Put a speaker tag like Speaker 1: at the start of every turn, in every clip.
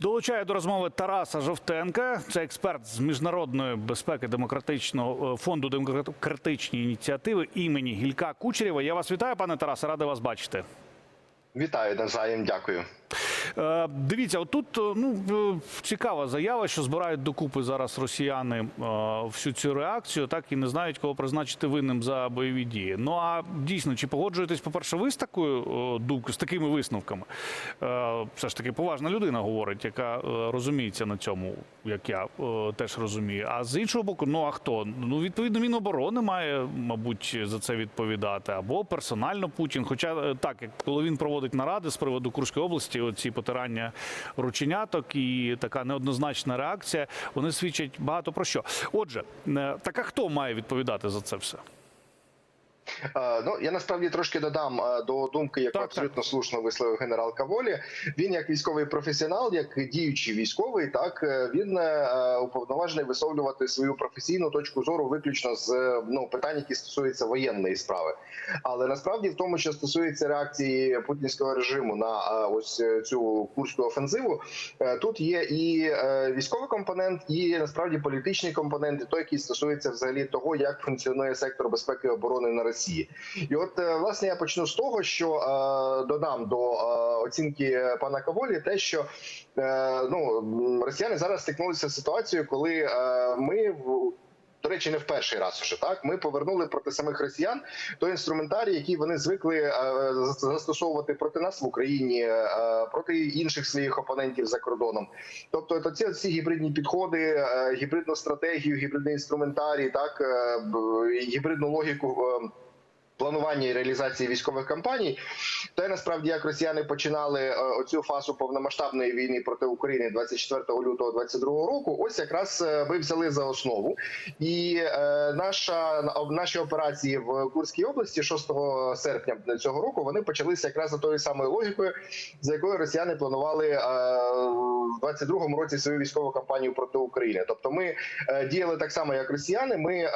Speaker 1: Долучаю до розмови Тараса Жовтенка. Це експерт з міжнародної безпеки демократичного е, фонду демократичні ініціативи імені Гілька Кучерєва. Я вас вітаю, пане Тарасе, радий вас бачити.
Speaker 2: Вітаю навзаєм, дякую.
Speaker 1: Е, Дивіться, отут е, ну е, цікава заява, що збирають докупи зараз росіяни всю цю реакцію, так і не знають, кого призначити винним за бойові дії. Ну а дійсно, чи погоджуєтесь, по-перше, ви з такою думкою, з такими висновками? Все ж таки поважна людина говорить, яка розуміється на цьому, як я теж розумію. А з іншого боку, ну а хто? Ну відповідно, Міноборони має, мабуть, за це відповідати, або персонально Путін. Хоча так, як коли він проводить наради з приводу Курської області, оці потирання рученяток і така неоднозначна реакція, вони свідчать багато про що. Отже, е, так а хто має відповідати за це все?
Speaker 2: Е, Ну я насправді трошки додам е, до думки, яку
Speaker 1: Так,
Speaker 2: абсолютно слушно висловив генерал Каволі. Він як військовий професіонал, як діючий військовий, так е, він уповноважений висловлювати свою професійну точку зору виключно з ну питань, які стосуються воєнної справи. Але насправді в тому, що стосується реакції путінського режиму на ось цю курську офензиву, тут є і військовий компонент, і насправді політичний компонент, і той, який стосується взагалі того, як функціонує сектор безпеки і оборони на Росії. І от е, власне я почну з того, що е, додам до е, оцінки пана Каволі, те, що е, ну росіяни зараз стикнулися з ситуацією, коли е, ми в. До речі, не в перший раз уже так. Ми повернули проти самих росіян той інструментарій, який вони звикли е, застосовувати проти нас в Україні, е, проти інших своїх опонентів за кордоном. Тобто, то ці, ці гібридні підходи, гібридну стратегію, гібридний інструментарій, так гібридну логіку. Планування і реалізації військових кампаній, то насправді як росіяни починали е, оцю фазу повномасштабної війни проти України 24 лютого 22 року. Ось якраз е, ми взяли за основу, і е, наша наші операції в Курській області 6 серпня цього року вони почалися якраз за тою самою логікою, за якою росіяни планували в 22-му році свою військову кампанію проти України. Тобто, ми діяли так само, як росіяни. Ми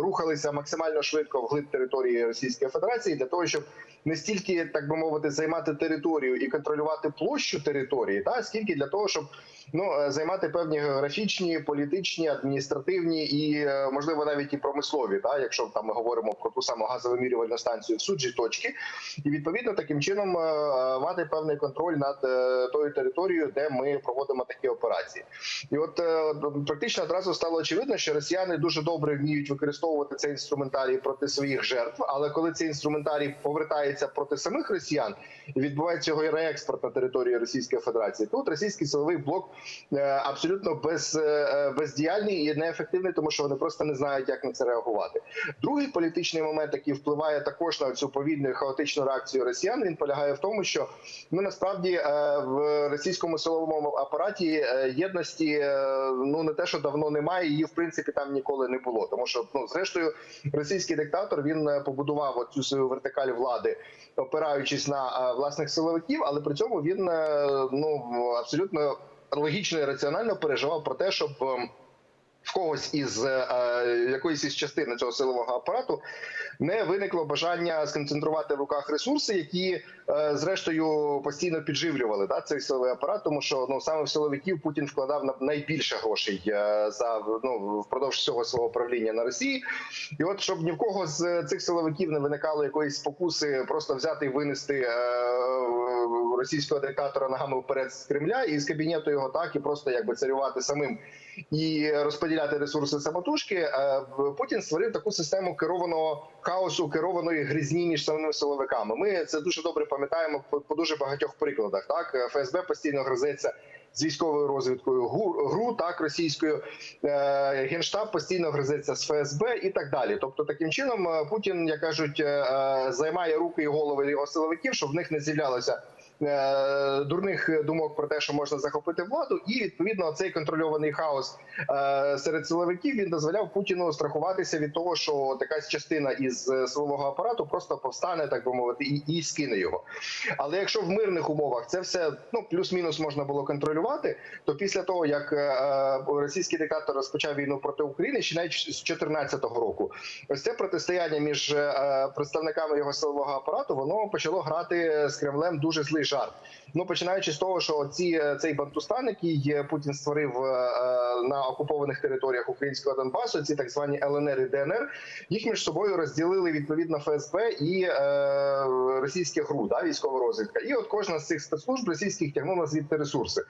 Speaker 2: рухалися максимально швидко вглиб території Російської Федерації для того, щоб не стільки так би мовити займати територію і контролювати площу території, та скільки для того, щоб ну е, займати певні географічні, політичні, адміністративні і е, можливо навіть і промислові, та якщо там ми говоримо про ту саму газовимірювальну станцію в суджі точки, і відповідно таким чином е, мати певний контроль над тою територією, де ми проводимо такі операції. І от практично одразу стало очевидно, що росіяни дуже добре вміють використовувати цей інструментарій проти своїх жертв. Але коли цей інструментарій повертається проти самих росіян і відбувається його реекспорт на територію Російської Федерації, тут російський силовий блок е, абсолютно без, е, бездіяльний і неефективний, тому що вони просто не знають, як на це реагувати. Другий політичний момент, який впливає також на цю повільну і хаотичну реакцію росіян, він полягає в тому, що ми насправді е, в російському силовому апараті е, єдності е, ну не те, що давно немає, її в принципі там ніколи не було. Тому що ну зрештою російський диктатор він е, побудував оцю свою вертикаль влади, опираючись на е, власних силовиків, але при цьому він е, ну абсолютно логічно і раціонально переживав про те, щоб. Когось із е, якоїсь із частин цього силового апарату не виникло бажання сконцентрувати в руках ресурси, які е, зрештою постійно підживлювали да, цей силовий апарат, тому що ну саме в силовиків Путін вкладав на найбільше грошей е, за ну впродовж всього свого правління на Росії. І от щоб ні в кого з цих силовиків не виникало якоїсь спокуси, просто взяти і винести е, російського диктатора ногами вперед з Кремля і з кабінету його так і просто якби царювати самим і розподіляти ресурси самотужки. е, Путін створив таку систему керованого хаосу, керованої гризні між самими силовиками. Ми це дуже добре пам'ятаємо по, дуже багатьох прикладах. Так ФСБ постійно гризеться. З військовою розвідкою ГРУ, так російською е, генштаб постійно гризеться з ФСБ і так далі. Тобто, таким чином е, Путін, як кажуть, займає руки і голови його силовиків, щоб в них не з'являлося дурних думок про те, що можна захопити владу, і відповідно цей контрольований хаос е, серед силовиків він дозволяв Путіну страхуватися від того, що якась частина із е, силового апарату просто повстане, так би мовити, і, і скине його. Але якщо в мирних умовах це все ну плюс-мінус можна було контролювати, то після того як е, е, російський диктатор розпочав війну проти України, ще навіть з 2014 року, ось це протистояння між е, представниками його силового апарату, воно почало грати з Кремлем дуже злий той жарт. Ну починаючи з того, що ці цей бантустан, який е, Путін створив е, е, на окупованих територіях українського Донбасу, ці так звані ЛНР і ДНР, їх між собою розділили відповідно ФСБ і е, російське ГРУ, да, військова розвідка. І от кожна з цих спецслужб російських тягнула звідти ресурси.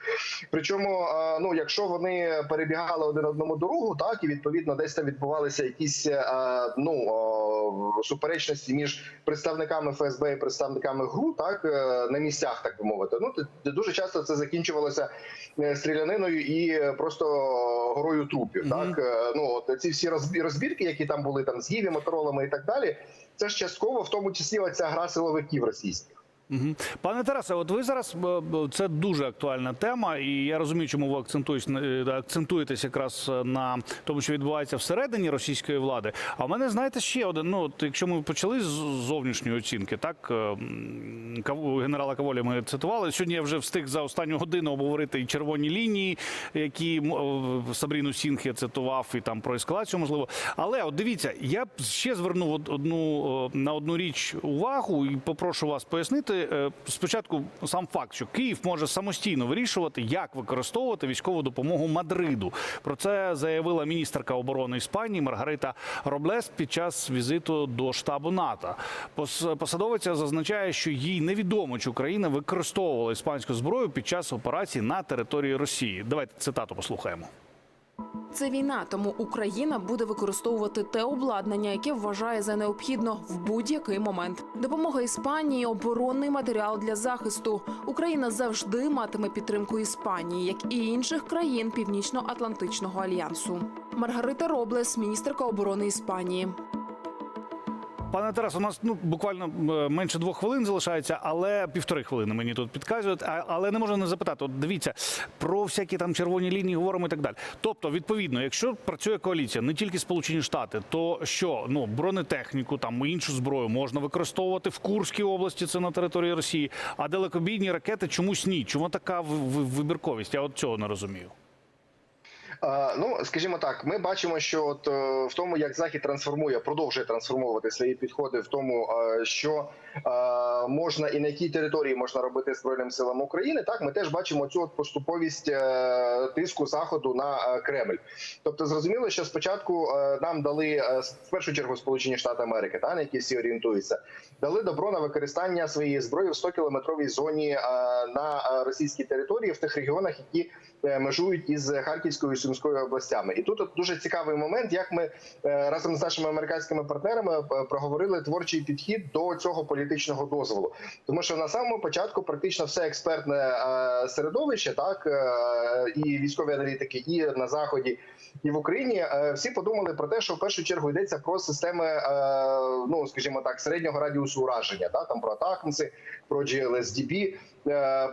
Speaker 2: Причому, е, ну якщо вони перебігали один одному дорогу, так і відповідно десь там відбувалися якісь е, ну е, суперечності між представниками ФСБ і представниками ГРУ, так е, на місцях, так би мовити. Ну дуже часто це закінчувалося е, стріляниною і е, просто горою трупів.
Speaker 1: Мгм.
Speaker 2: Так Е, ну от ці всі розбі- розбірки, які там були там з гіві, моторолами і так далі. Це ж частково, в тому числі, оця гра силовиків російських.
Speaker 1: Пане Тарасе, от ви зараз це дуже актуальна тема, і я розумію, чому ви акцентуєтесь е, акцентуєтесь якраз е, на тому, що відбувається всередині російської влади. А в мене знаєте ще один. Ну от якщо ми почали з зовнішньої оцінки, так е, генерала Каволі ми цитували. Сьогодні я вже встиг за останню годину обговорити і червоні лінії, які Сабріну Сінг я цитував, і там про ескалацію можливо. Але от дивіться, я ще звернув одну на одну річ увагу і попрошу вас пояснити. Е, Спочатку сам факт, що Київ може самостійно вирішувати, як використовувати військову допомогу Мадриду. Про це заявила міністерка оборони Іспанії Маргарита Роблес під час візиту до штабу НАТО. Пос- Посадовиця зазначає, що їй невідомо, чи Україна використовувала іспанську зброю під час операції на території Росії. Давайте цитату послухаємо.
Speaker 3: Це війна, тому Україна буде використовувати те обладнання, яке вважає за необхідно в будь-який момент. Допомога Іспанії, оборонний матеріал для захисту. Україна завжди матиме підтримку Іспанії, як і інших країн Північно-Атлантичного альянсу. Маргарита Роблес, міністерка оборони Іспанії.
Speaker 1: Пане Тарас, у нас ну буквально е, менше двох хвилин залишається, але півтори хвилини мені тут підказують. Але не можу не запитати. От дивіться про всякі там червоні лінії говоримо і так далі. Тобто, відповідно, якщо працює коаліція, не тільки Сполучені Штати, то що ну бронетехніку, там іншу зброю можна використовувати в Курській області, це на території Росії, а далекобійні ракети чомусь ні. Чому така вибірковість? Я от цього не розумію.
Speaker 2: Ну, скажімо так, ми бачимо, що от е, в тому, як захід трансформує, продовжує трансформувати свої підходи, в тому, е, що е, можна і на якій території можна робити збройним силам України, так ми теж бачимо цю от поступовість тиску заходу на Кремль. Тобто, зрозуміло, що спочатку нам дали в першу чергу Сполучені Штати Америки, та на які всі орієнтуються, дали добро на використання своєї зброї в 100 кілометровій зоні на російській території в тих регіонах, які межують із Харківською і Сумською областями. І тут от дуже цікавий момент, як ми е, разом з нашими американськими партнерами е, проговорили творчий підхід до цього політичного дозволу. Тому що на самому початку практично все експертне е, середовище, так і військові аналітики, і на заході. І в Україні всі подумали про те, що в першу чергу йдеться про системи, ну скажімо так, середнього радіусу ураження, да? там про атакмси, про GLSDB,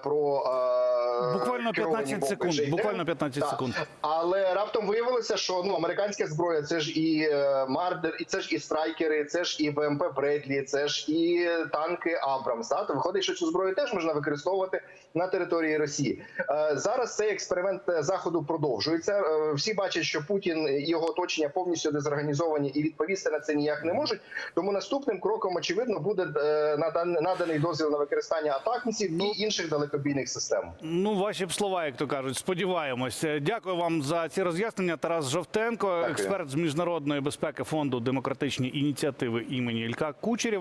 Speaker 2: про е,
Speaker 1: Буквально
Speaker 2: керовані
Speaker 1: 15 секунд.
Speaker 2: JDM.
Speaker 1: Буквально 15
Speaker 2: Так.
Speaker 1: секунд.
Speaker 2: Але раптом виявилося, що ну американська зброя це ж і е, Мардер, і це ж і страйкери, це ж і ВМП Бредлі, це ж і танки Абрамс. Да? То виходить, що цю зброю теж можна використовувати на території Росії. Е, зараз цей експеримент е, заходу продовжується. Е, всі бачать, що Путін і його оточення повністю дезорганізовані і відповісти на це ніяк не можуть. Тому наступним кроком, очевидно, буде е, наданий дозвіл на використання атакмсів і інших далекобійних систем.
Speaker 1: Ну, ваші б слова, як то кажуть, сподіваємось. Дякую вам за ці роз'яснення. Тарас Жовтенко,
Speaker 2: Дякую.
Speaker 1: експерт з міжнародної безпеки фонду демократичні ініціативи імені Ілька Кучерєва.